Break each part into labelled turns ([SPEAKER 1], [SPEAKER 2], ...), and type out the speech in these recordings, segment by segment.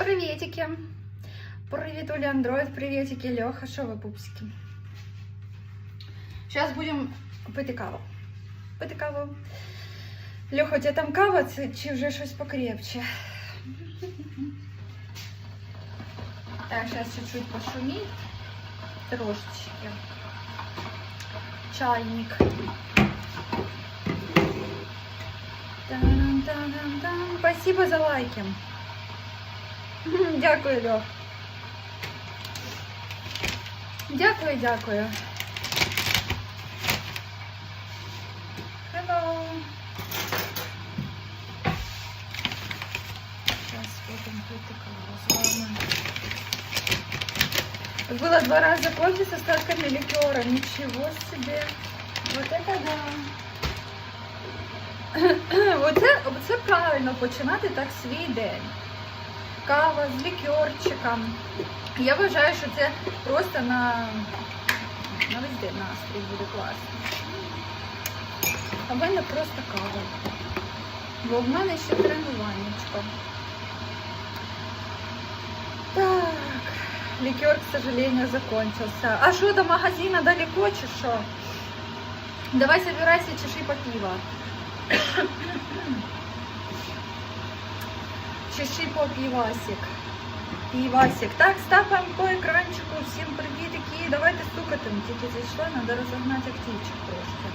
[SPEAKER 1] Приветики. Привет, Оля Андроид, приветики, Леха, що ви, пупсики? Зараз будемо пити каву. Пити каву. Леха, у тебе там кава чи вже щось покрепче? Так, зараз чуть-чуть пошуміть. Трошечки. Чайник. Спасибо за лайки. Дякую, Льох. Дякую, дякую. Hello. Сейчас будем пити каву з вами. Два раза кофе с остатками ликера. Ничего себе. Вот это да. Оце, оце правильно починати так свій день. Кава з лікерчиком. Я вважаю, що це просто на, на весь день настрій буде класно. А в мене просто кава. Бо в мене ще тренуваннячко. Так, ликер, к сожалению, закончился. А что, до магазина далеко, чи что? Давай собирайся, чеши по пиво. Чеши по пивасик. Пивасик. Так, стапаем по екранчику. Всім привітики. Давайте стукати. Тільки зайшла, треба розогнати активчик трошки.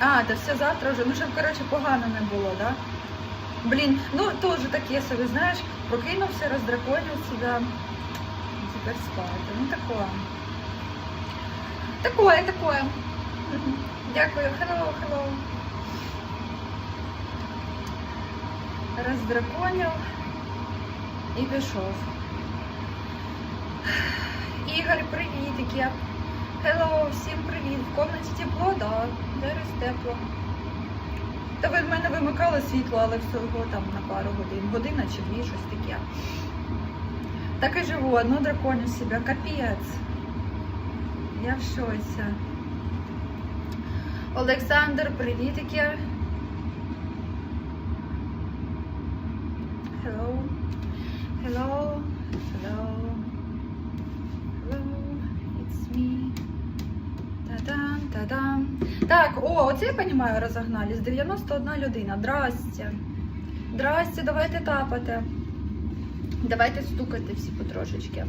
[SPEAKER 1] А, це все завтра вже. Ну, щоб, коротше, погано не було, да? Блін, ну теж таке собі, знаєш, прокинувся, роздраконив себе. І тепер спати. Ну такое. Такое, такое. Дякую. Hello, hello. Роздраконив і пішов. Ігор, привітики. Hello, всім привіт. В комнаті тепло, да. Зараз тепло. Та ви в мене вимикали світло, але всього там на пару годин. Година чи дві, щось таке. Так і живу, одну драконю себе. Капець. Я в шоці. Олександр, привітики. Hello. Hello. Hello. It's me. Та-дам, та-дам. Так, о, оце я розумію, розогнались. 91 людина. Здрасте. Здрасте, давайте тапати. Давайте стукати всі потрошечки.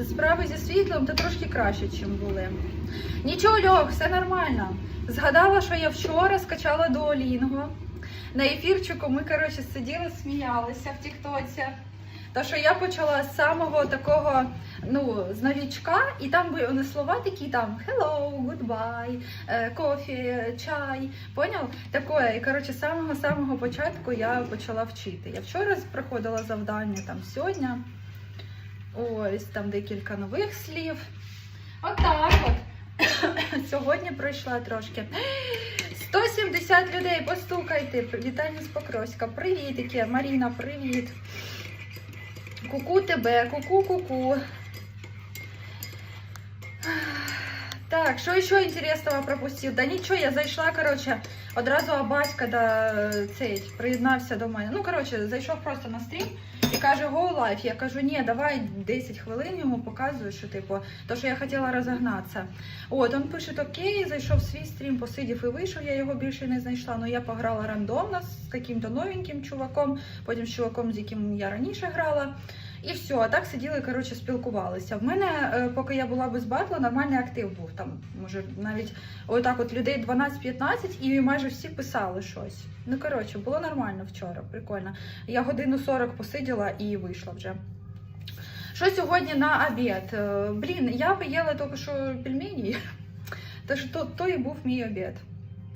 [SPEAKER 1] Справи зі світлом то трошки краще, ніж були. Нічого, Льох, все нормально. Згадала, що я вчора скачала Duolingo. На ефірчику ми, коротше, сиділи, сміялися в Тіктоці. То, що я почала з самого такого, ну, з новічка, і там були слова такі там hello, goodbye, е, кофі, чай. Поняв? Такое. І коротше, з самого-самого початку я почала вчити. Я вчора проходила завдання там сьогодні. Ось там декілька нових слів. Отак от. Сьогодні пройшла трошки. 170 людей, постукайте. Вітання з Покровська. Привітики. Маріна, привіт. Куку тебе, куку-куку. Так, що ще інтересного пропустив? Да нічого, я зайшла, коротше, одразу Абаська да, цей, приєднався до мене. Ну, коротше, зайшов просто на стрім каже, go live. Я кажу, ні, давай 10 хвилин йому показую, що типу, то, що я хотіла розогнатися. От, він пише, окей, зайшов в свій стрім, посидів і вийшов, я його більше не знайшла. Ну я пограла рандомно з таким-то новеньким чуваком, потім з чуваком, з яким я раніше грала. І все, а так сиділи, коротше, спілкувалися. В мене, е, поки я була без батлу, нормальний актив був. Там, може, навіть отак от людей 12-15, і майже всі писали щось. Ну, коротше, було нормально вчора, прикольно. Я годину 40 посиділа і вийшла вже. Що сьогодні на обід? Е, Блін, я поїла тільки що пельмені, тож то, то і був мій обід.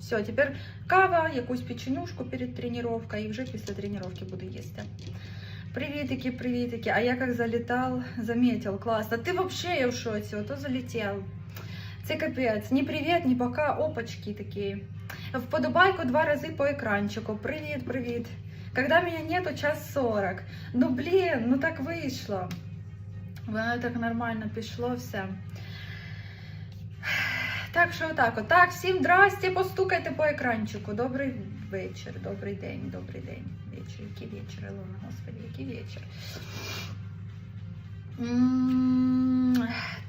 [SPEAKER 1] Все, тепер кава, якусь печенюшку перед тренувкою, і вже після тренування буду їсти. Приветики, приветики. А я как залетал, заметил, классно. Ты вообще я в шоці, ото залетел. Це капець. Ні привіт, ні пока, опачки такі. Вподобайку два рази по екранчику. Привіт, привіт. Когда меня нету, час 40. Ну блін, ну так вийшло. Воно так нормально пішло все. Так що отак, от. Так, всім здрасте, постукайте по екранчику. Добрий вечір, добрий день, добрий день. Вечір, який вечір, Ілона, господи, який вечір.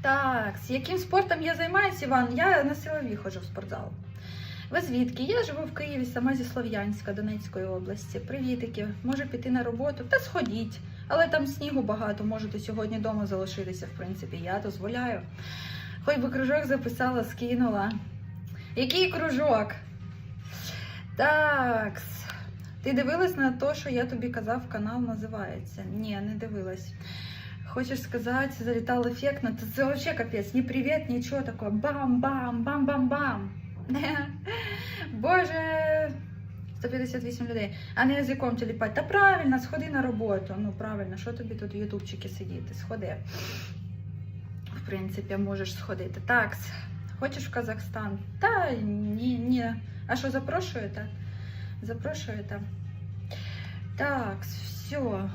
[SPEAKER 1] Так, з яким спортом я займаюся, Іван? Я на силові ходжу в спортзал. Ви звідки? Я живу в Києві, сама зі Слов'янська, Донецької області. Привітики, може піти на роботу та сходіть. Але там снігу багато, можете сьогодні вдома залишитися, в принципі, я дозволяю. Хоч би кружок записала, скинула. Який кружок? Так. Ти дивилась на те, що я тобі казав, канал називається? Ні, не дивилась. Хочеш сказати, залітав ефектно, то це взагалі капець, ні привіт, нічого такого. Бам-бам, бам-бам-бам. Боже, 158 людей. А не язиком тіліпати. Та правильно, сходи на роботу. Ну правильно, що тобі тут ютубчики сидіти? Сходи. В принципі, можеш сходити. Так, хочеш в Казахстан? Та ні, ні. А що запрошуєте? Запрошуєте? Так, все.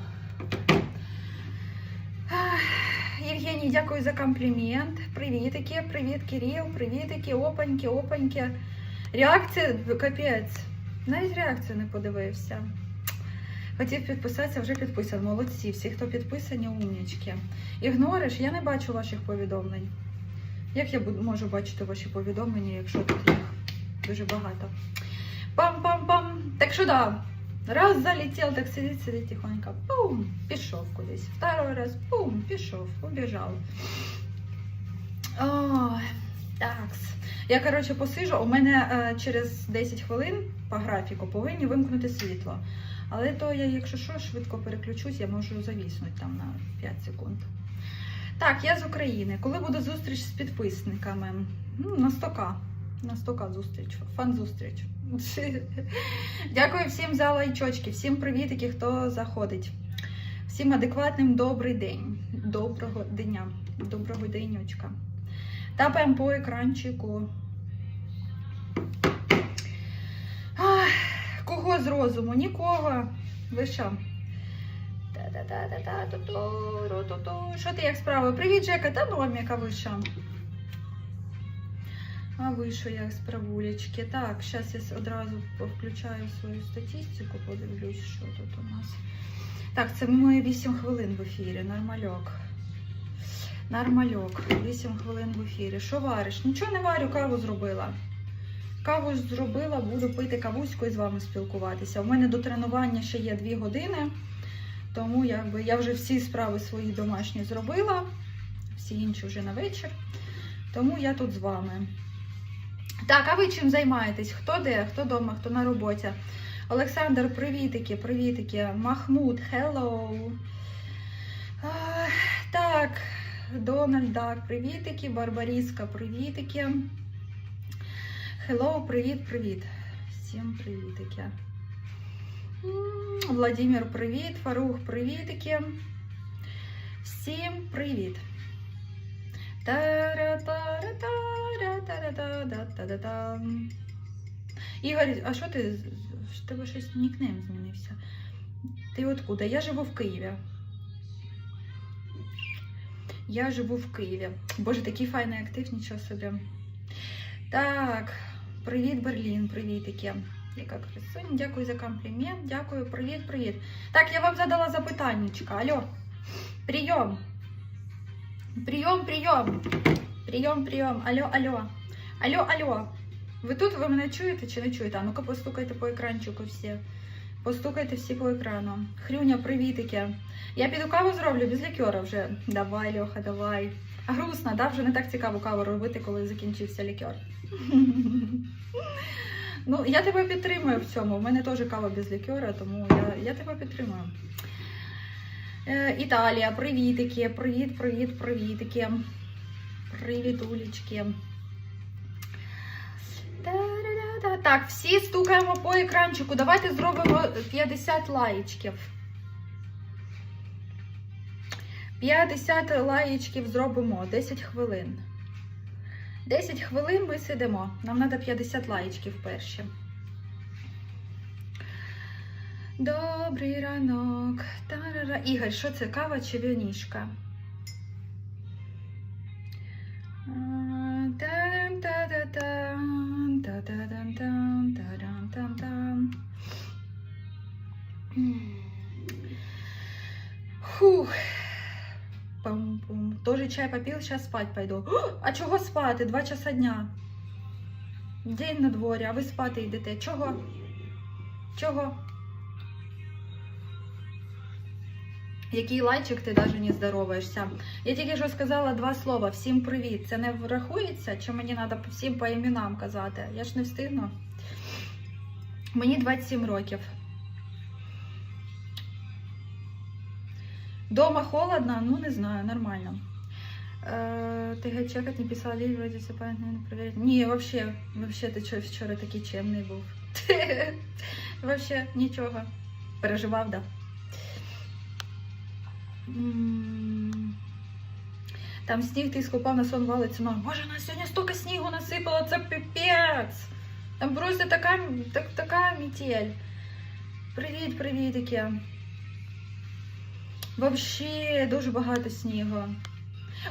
[SPEAKER 1] Євгеній, дякую за комплімент. Привітики, привіт, Кирил, привітики, опаньки, опаньки. Реакція капець. Навіть реакцію не подивився. Хотів підписатися, вже підписаний. Молодці, всі, хто підписані, умнічки. Ігнориш, я не бачу ваших повідомлень. Як я можу бачити ваші повідомлення, якщо тут їх дуже багато? Пам-пам-пам. Так що да. Раз залетів, так сидить, сидить тихонько. Пум, пішов кудись. Второй раз, пум, пішов, убіжав. Ой. Я, коротше, посижу. У мене е, через 10 хвилин по графіку повинні вимкнути світло. Але то я, якщо що, швидко переключусь, я можу завіснути там на 5 секунд. Так, я з України. Коли буде зустріч з підписниками? Ну, на 100к. На 100к зустріч. Фан-зустріч. Дякую всім за лайчочки, всім привітики, хто заходить. Всім адекватним добрий день. Доброго дня. Доброго денечка. Тапаємо по екранчику. Кого з розуму? Нікого. Ви що? Що ти як справи? Привіт, Джека, та доміка ви що? А ви що як справулечки? Так, зараз я одразу включаю свою статистику, подивлюсь, що тут у нас. Так, це моє 8 хвилин в ефірі, нормальок. Нормальок, 8 хвилин в ефірі. Що вариш? Нічого не варю, каву зробила. Каву зробила, буду пити кавуську і з вами спілкуватися. У мене до тренування ще є 2 години, тому якби я вже всі справи свої домашні зробила, всі інші вже на вечір. Тому я тут з вами. Так, а ви чим займаєтесь? Хто де? Хто вдома, хто на роботі? Олександр, привітики, привітики. Махмуд, hello. Так, Дональд, так, привітики. Барбаріска, привітики. Hello, привіт, привіт. Всім привітики. Владимир, привіт. Фарух, привітики. Всім привіт. Ігор, а що ти? В тебе щось нікнейм змінився. Ти откуда? Я живу в Києві. Я живу в Києві. Боже, такий файний актив, нічого собі. Так, привіт, Берлін, привітики. Яка красуня, дякую за комплімент, дякую, привіт, привіт. Так, я вам задала запитаннячка. Алло, прийом. Прийом, прийом. Прийом, прийом. Алло, алло. Алло, алло. Ви тут, ви мене чуєте чи не чуєте? А ну-ка постукайте по екранчику всі. Постукайте всі по екрану. Хрюня, привітики. Я піду каву зроблю без лікера вже. Давай, Льоха, давай. Грустно, да? Вже не так цікаво каву робити, коли закінчився лікер. Ну, я тебе підтримую в цьому. У мене теж кава без лікера, тому я, я тебе підтримую. Е, Італія, привітики, привіт, привіт, привітики. Привітулечки. Так, всі стукаємо по екранчику. Давайте зробимо 50 лаєчків. 50 лаєчків зробимо 10 хвилин. 10 хвилин ми сидимо. Нам треба 50 лаєчків перші. Добрий ранок. Тарара. Ігор, що це кава чи вінішка? Фух та-та-та-та. чай попил, сейчас спать пойду. А чого спати? Два часа дня. День на дворі, а ви спати йдете. Чого? Чого? Який лайчик ти навіть не здороваєшся. Я тільки що сказала два слова. Всім привіт. Це не врахується, чи мені треба всім по іменам казати? Я ж не встигну. Мені 27 років. Дома холодно, ну не знаю, нормально. Э, Ты гачекать не писала, Лиль, вроде все понятно, не проверить. Не, вообще, вообще, ти чо вчора такий чемний був. Вообще, нічого. Переживав, да. Там сніг ти скупав на сон валиться. Ну, боже, на сьогодні стільки снігу насипало, це піпець. Там просто така, так, така метель. Привіт, привітики. Вообще дуже багато снігу.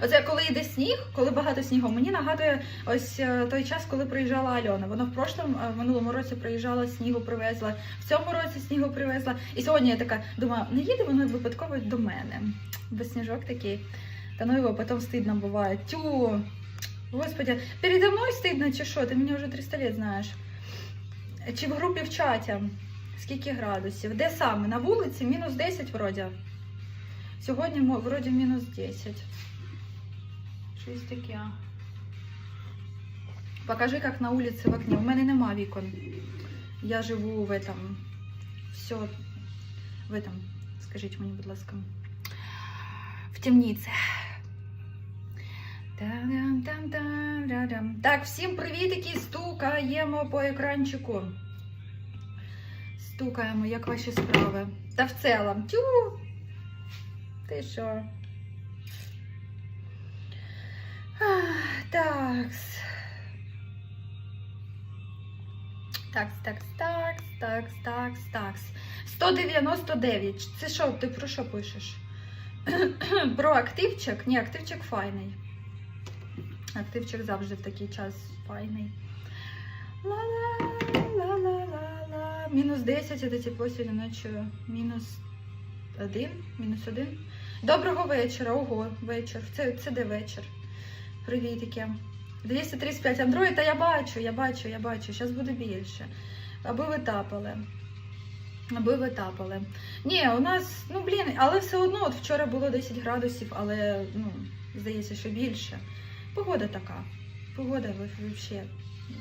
[SPEAKER 1] Оце коли йде сніг, коли багато снігу, мені нагадує ось е, той час, коли приїжджала Альона. Вона в прошлому, е, в минулому році приїжджала, снігу привезла, в цьому році снігу привезла. І сьогодні я така думаю, не їде вона випадково до мене. Бо сніжок такий. Та ну його потім стидно буває. Тю. Господи, передо мною стидно чи що? Ти мене вже 300 лет знаєш. Чи в групі в чаті? Скільки градусів? Де саме? На вулиці? Мінус 10 вроді. Сьогодні вроді мінус 10. Щось таке. Покажи, як на вулиці в окні. У мене нема вікон. Я живу в этом. Все. В этом. Скажіть мені, будь ласка. В темниці. Так, всім привітики, стукаємо по екранчику. Стукаємо, як ваші справи. Та в цілому. Тю. Ти що? Такс. Такс, такс, такс, такс, такс, такс. 199. Це що, ти про що пишеш? Про активчик? Ні, активчик файний. Активчик завжди в такий час файний. Ла-ла-ла-ла-ла-ла. Мінус 10, це тепло сьогодні ночі. Мінус 1, мінус 1. Доброго вечора. Ого, вечір. Це, це де вечір? Привітики. 235 Android, та я бачу, я бачу, я бачу. Зараз буде більше. Аби ви тапали. Аби ви тапали. Ні, у нас, ну блін, але все одно, от вчора було 10 градусів, але ну, здається, що більше. Погода така. Погода взагалі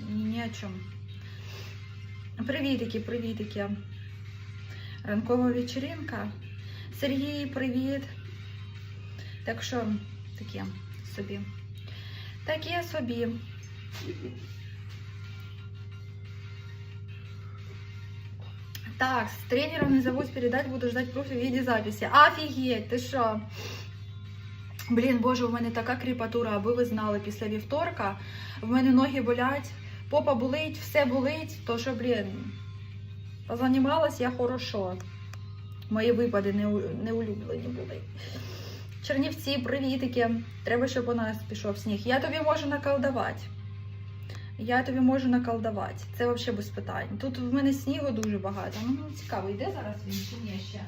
[SPEAKER 1] ні, о чому. Привітики, привітики. Ранкова вечеринка. Сергій, привіт. Так що таке собі. Таке собі. Так, с тренером не забудь передать, буду ждать пруф в виде записи. Офігеть, ти що? Блін, боже, у мене така кріпатура, аби ви знали, після вівторка в мене ноги болять, попа болить, все болить, то що, блін, позанімалась я хорошо. Мої випади не, не улюблені були. Чернівці, привітики. Треба, щоб у нас пішов сніг. Я тобі можу наколдувати. Я тобі можу наколдувати. Це взагалі без питань. Тут в мене снігу дуже багато. Ну, ну, цікаво, йде зараз він чи ні ще?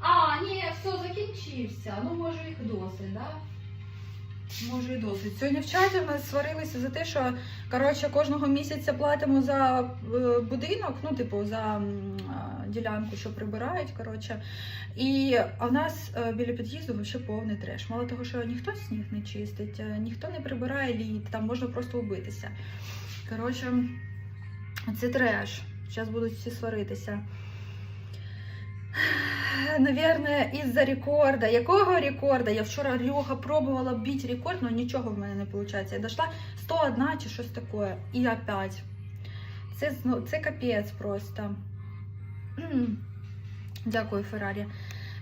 [SPEAKER 1] А, ні, все, закінчився. Ну, може, їх досить, да? Може і досить. Сьогодні в чаті нас сварилися за те, що коротше, кожного місяця платимо за е, будинок, ну, типу, за ділянку, що прибирають. коротше. І в нас е, біля під'їзду взагалі повний треш. Мало того, що ніхто сніг не чистить, е, ніхто не прибирає лід, там можна просто убитися. Коротше, це треш. Зараз будуть всі сваритися. Наверное, із-за рекорда. Якого рекорда? Я вчора Льоха пробувала бити рекорд, але нічого в мене не виходить. Я дійшла 101 чи щось таке. І опять. Це, це капець просто. Дякую, Феррарі.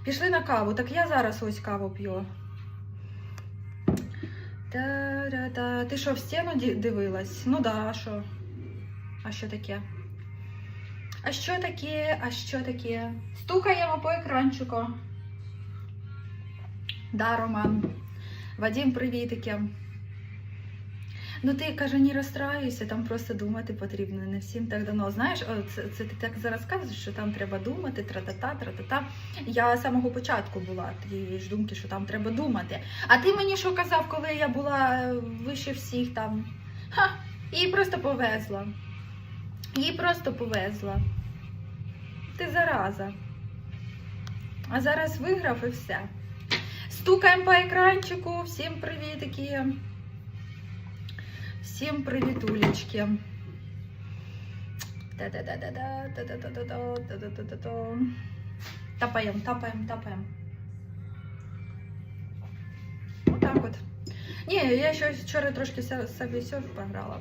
[SPEAKER 1] Пішли на каву. Так я зараз ось каву п'ю. Та-ра-та. Ти що, в стіну дивилась? Ну да, що? А що таке? А що таке? А що таке? Стукаємо по екранчику. Да, Роман. Вадим, привітики. Ну ти каже, не розстраюйся, там просто думати потрібно. Не всім так дано. Знаєш, це, це ти так зараз кажеш, що там треба думати, тра-та-та, тра-та-та. Я з самого початку була тієї ж думки, що там треба думати. А ти мені що казав, коли я була е, вище всіх там? Ха, їй просто повезла. Їй просто повезла. Ти зараза. А зараз виграв і все. Стукаємо по екранчику. Всім привітики. Всім привітулечки. Тапаємо, тапаємо, тапаємо. Отак от. Ні, я ще вчора трошки собі серф пограла.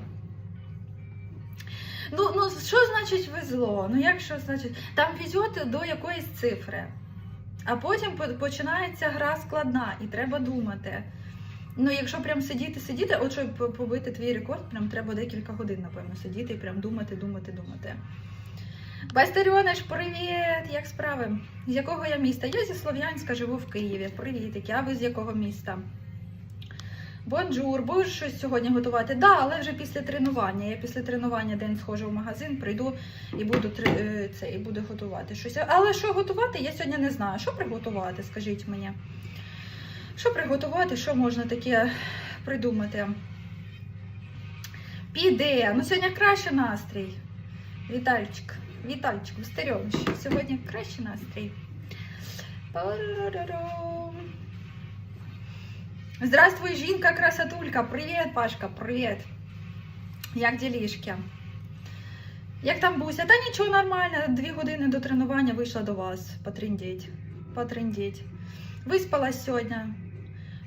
[SPEAKER 1] Ну, ну, що значить везло? Ну, як що значить? Там везет до якоїсь цифри. А потім починається гра складна, і треба думати. Ну, якщо прям сидіти, сидіти, от щоб по- побити твій рекорд, прям треба декілька годин, напевно, сидіти і прям думати, думати, думати. Бастарьониш, привіт! Як справи? З якого я міста? Я зі Слов'янська живу в Києві. Привіт, а ви з якого міста? Бонжур, будеш щось сьогодні готувати? Да, але вже після тренування. Я після тренування день схожу в магазин, прийду і буду е, це, і буду готувати щось. Але що готувати, я сьогодні не знаю. Що приготувати, скажіть мені. Що приготувати, що можна таке придумати? Піде. Ну, сьогодні краще настрій. Вітальчик, Вітальчик, Вистерьович. Сьогодні кращий настрій. Здравствуй, жінка, красотулька. Привіт, Пашка, привіт. Як ділішки? Як там Буся? Та нічого нормально. Дві години до тренування вийшла до вас. Потріндіть. Потріндіть. Виспалась сьогодні.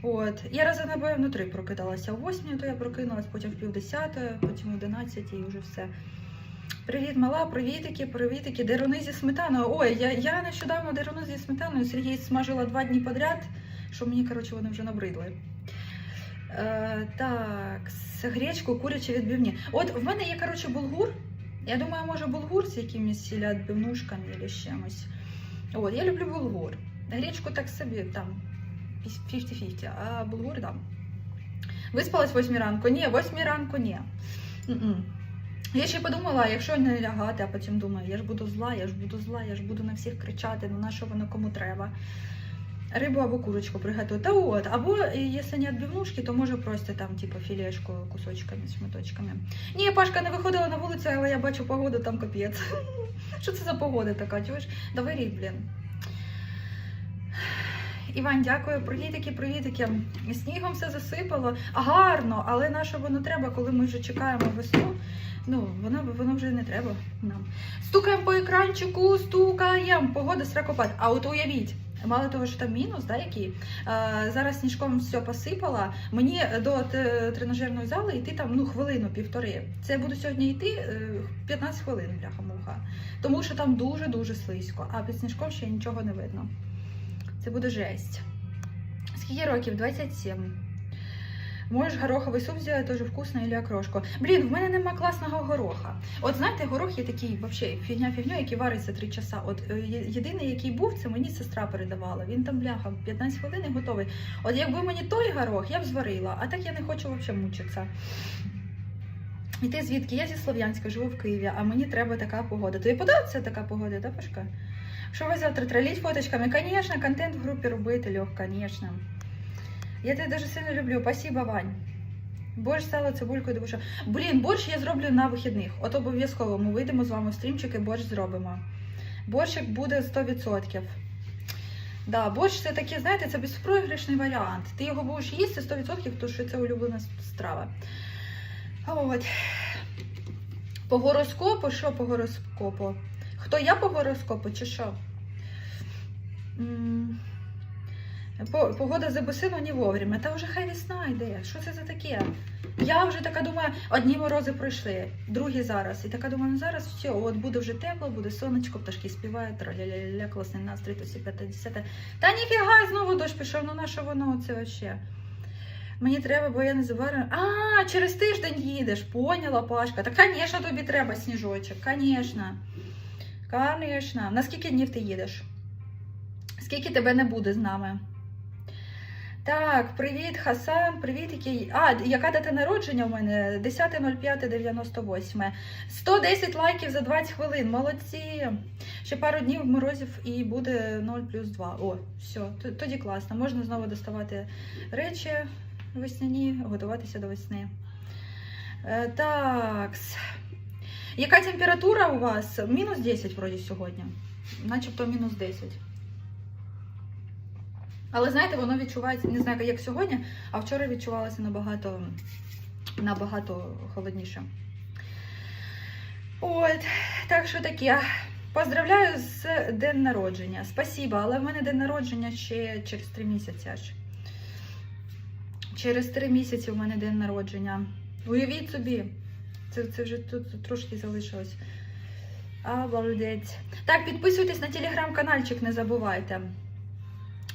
[SPEAKER 1] От. Я рази, напевно, три прокидалася. О восьмій, то я прокинулась, потім в пів десятої, потім в одинадцятій і вже все. Привіт, мала, привітики, привітики. Деруни зі сметаною. Ой, я, я нещодавно деруни зі сметаною Сергій смажила два дні подряд, що мені, коротше, вони вже набридли. Е, так, гречку, курячі відбивні. От в мене є, коротше, булгур. Я думаю, може булгур з якимись відбивнушками або чимось. От, я люблю булгур. Гречку так собі там 50-50, а булгур дам. Виспалась восьмій ранку? Ні, восьмій ранку ні. М-м. Я ще подумала, якщо не лягати, а потім думаю, я ж буду зла, я ж буду зла, я ж буду на всіх кричати, ну на що воно кому треба. Рибу або курочку приготую. Та от, або е, якщо не відбивнушки, то може просто там, типу, філешку кусочками, шматочками. Ні, Пашка не виходила на вулицю, але я бачу погоду, там капець. Що це за погода така? Чуєш? Давай рік, блін. Іван, дякую. Привітики, привітики. Снігом все засипало. Гарно, але на що воно треба, коли ми вже чекаємо весну? Ну, воно, воно вже не треба нам. Стукаємо по екранчику, стукаємо. Погода сракопад. А от уявіть. Мало того, що там мінус, да, який зараз сніжком все посипала. Мені до тренажерної зали йти там ну хвилину півтори. Це я буду сьогодні йти е, 15 хвилин, бляха муха. Тому що там дуже дуже слизько, а під сніжком ще нічого не видно. Це буде жесть. Скільки років? 27. Можеш гороховий суп зробити дуже вкусно і окрошку. Блін, в мене нема класного гороха. От знаєте, горох є такий вообще фігня фігня, який вариться 3 часа. От е, єдиний, який був, це мені сестра передавала. Він там бляха 15 хвилин і готовий. От якби мені той горох, я б зварила, а так я не хочу взагалі мучитися. І ти звідки? Я зі Слов'янська живу в Києві, а мені треба така погода. Тобі подобається така погода, да, Пашка? Що ви завтра троліть фоточками? Конечно, контент в групі робити, Льох, конечно. Я тебе дуже сильно люблю. Спасибо, Вань. Борщ, сало, цибульку, душа. Блін, борщ я зроблю на вихідних. От обов'язково ми вийдемо з вами в стрімчик і борщ зробимо. Борщик буде 100%. Да, борщ це такий, знаєте, це безпроіграшний варіант. Ти його будеш їсти 100%, тому що це улюблена страва. От. По гороскопу, що по гороскопу? Хто я по гороскопу чи що? М, по- Погода за бусину не вовремя. Та вже хай весна йде. Що це за таке? Я вже така думаю, одні морози пройшли, другі зараз. І така думаю, ну зараз все, от буде вже тепло, буде сонечко, пташки співають, траля-ля-ля, класний настрій, то сі п'яте, десяте. Та ніфіга, знову дощ пішов, ну на що воно це вообще? Мені треба, бо я не заварена. А, через тиждень їдеш, поняла, Пашка. Та, звісно, тобі треба сніжочок, звісно. Звісно. На скільки днів ти їдеш? Скільки тебе не буде з нами? Так, привіт, Хасан, привіт, який. А, яка дата народження у мене? 10.05.98. 110 лайків за 20 хвилин. Молодці. Ще пару днів морозів і буде 0 плюс 2. О, все, тоді класно. Можна знову доставати речі весняні, готуватися до весни. Е, так. Яка температура у вас? Мінус 10 вроді сьогодні. Начебто мінус 10. Але знаєте, воно відчувається, не знаю, як сьогодні, а вчора відчувалося набагато, набагато холодніше. От, так що таке. Поздравляю з день народження. Спасибо, але в мене день народження ще через три місяці аж. Через три місяці в мене день народження. Уявіть собі, це, це вже тут трошки залишилось. Обалдеть. Так, підписуйтесь на телеграм-канальчик, не забувайте.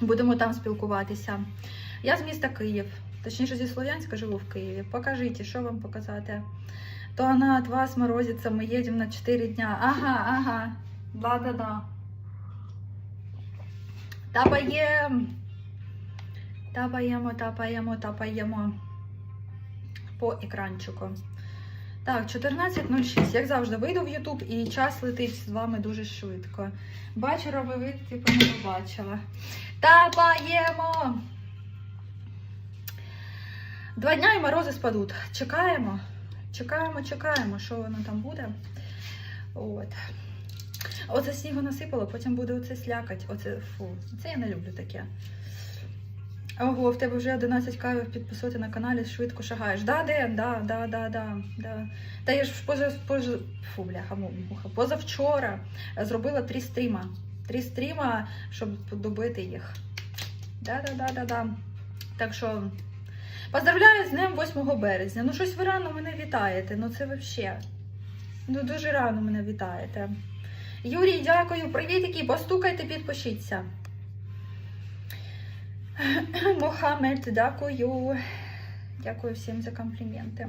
[SPEAKER 1] Будемо там спілкуватися. Я з міста Київ, точніше зі Слов'янська живу в Києві. Покажіть, що вам показати. То вона від вас морозиться, ми їдемо на 4 дня. Ага, ага. Да-да-да. Тапаємо. Тапаємо, тапаємо, тапаємо. По екранчику. Так, 14.06. Як завжди, вийду в Ютуб і час летить з вами дуже швидко. Бачу, ви типу не побачила. Тапаємо! Два дня і морози спадуть. Чекаємо. Чекаємо, чекаємо, що воно там буде. От. Оце снігу насипало, потім буде оце слякать. Оце фу. Це я не люблю таке. Ого, в тебе вже 11 кавів підписати на каналі, швидко шагаєш. Да, Ден, да, да, да, да, да. Та я ж поза, поза, фу, бляха, муха, позавчора зробила три стріма. Три стріма, щоб добити їх. Да, да, да, да, да. Так що поздравляю з днем 8 березня. Ну, щось ви рано мене вітаєте. Ну це взагалі. Ну, дуже рано мене вітаєте. Юрій, дякую. Привітики, постукайте, підпишіться. Мохамед, дякую. Дякую всім за компліменти.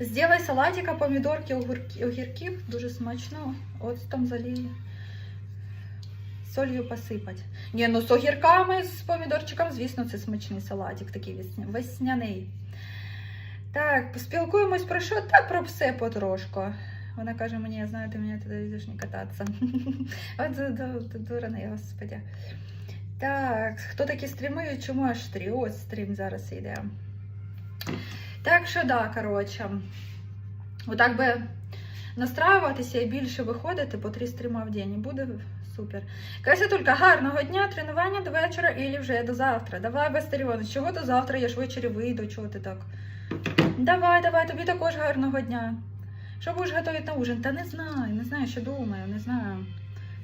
[SPEAKER 1] Сделай салатика, помідорки, огірків. Дуже смачно. От там залій. Солью посипать. Ні, ну з огірками, з помідорчиком, звісно, це смачний салатик, такий весняний. Так, поспілкуємось про що? Та про все потрошку. Вона каже мені, ти мене туди йдеш не кататися. От ду- ду- дураний, господи. Так, хто такі стріми? Чому аж три? Ось стрім зараз йде. Так що, да, коротше. Отак би настраюватися і більше виходити по три стріма в день. Буде супер. Красотулька, гарного дня, тренування до вечора і вже до завтра. Давай без стеріону. Чого до завтра? Я ж ввечері вийду, чого ти так? Давай, давай, тобі також гарного дня. Що будеш готувати на ужин? Та не знаю, не знаю, що думаю, не знаю.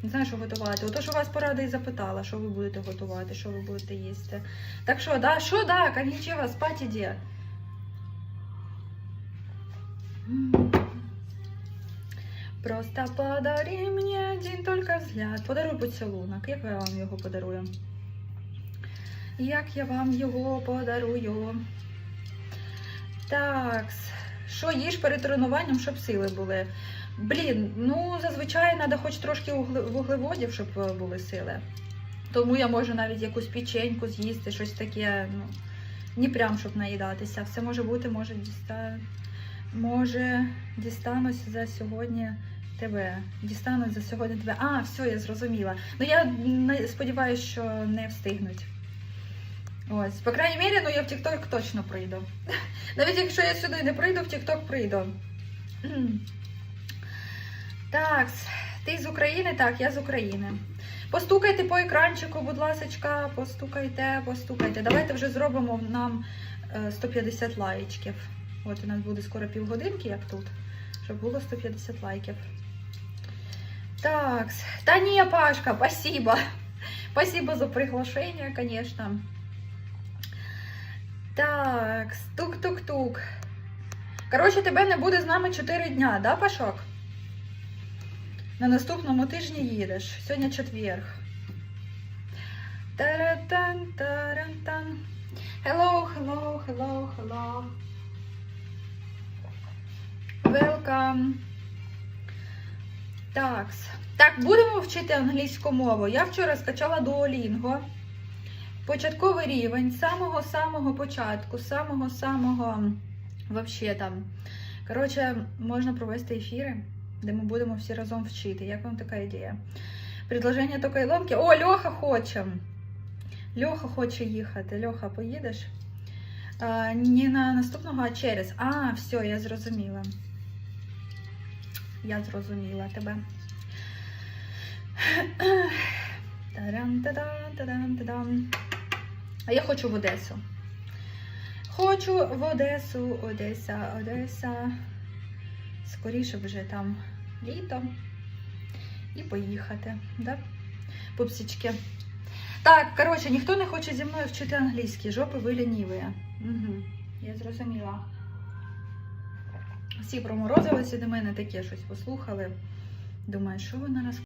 [SPEAKER 1] Не знаю, що готувати. Отож у вас порада і запитала, що ви будете готувати, що ви будете їсти. Так що, да, що да, конічева, спать іде. Просто подари мені один только взгляд. Подаруй поцілунок. Як я вам його подарую? Як я вам його подарую? Так, що їж перед тренуванням, щоб сили були? Блін, ну зазвичай треба хоч трошки вуглеводів, щоб е, були сили. Тому я можу навіть якусь печеньку з'їсти, щось таке, ну, не прям щоб наїдатися. Все може бути, може діста... може дістанусь за сьогодні тебе. Дістанусь за сьогодні тебе. А, все, я зрозуміла. Ну я сподіваюся, що не встигнуть. Ось, по крайній мірі, ну я в TikTok точно прийду. Навіть якщо я сюди не прийду, в TikTok прийду. Так, ти з України? Так, я з України. Постукайте по екранчику, будь ласочка, постукайте, постукайте. Давайте вже зробимо нам е, 150 лайків. От у нас буде скоро півгодинки, як тут, щоб було 150 лайків. Так, та ні, Пашка, спасибо. Спасибо за приглашение, конечно. Так, тук-тук-тук. Коротше, тебе не буде з нами 4 дня, да, Пашок? На наступному тижні їдеш. Сьогодні четверг. Таратан, тарантан. Hello, hello, hello, hello. Welcome. Так. Так, будемо вчити англійську мову. Я вчора скачала Duolingo. початковий рівень, з самого-самого початку, з самого-самого вообще там. Коротше, можна провести ефіри, де ми будемо всі разом вчити. Як вам така ідея? Предложення такої ломки. О, Льоха хоче. Льоха хоче їхати. Льоха, поїдеш? А, не на наступного, а через. А, все, я зрозуміла. Я зрозуміла тебе. Тарам-та-дам, та-дам-та-дам. А я хочу в Одесу. Хочу в Одесу, Одеса, Одеса. Скоріше вже там літо. І поїхати, да? Пупсички. Так, коротше, ніхто не хоче зі мною вчити англійський. Жопи ви лініві. Угу. Я зрозуміла. Всі проморозилися до мене, таке щось послухали. Думаю, що вона розповідає.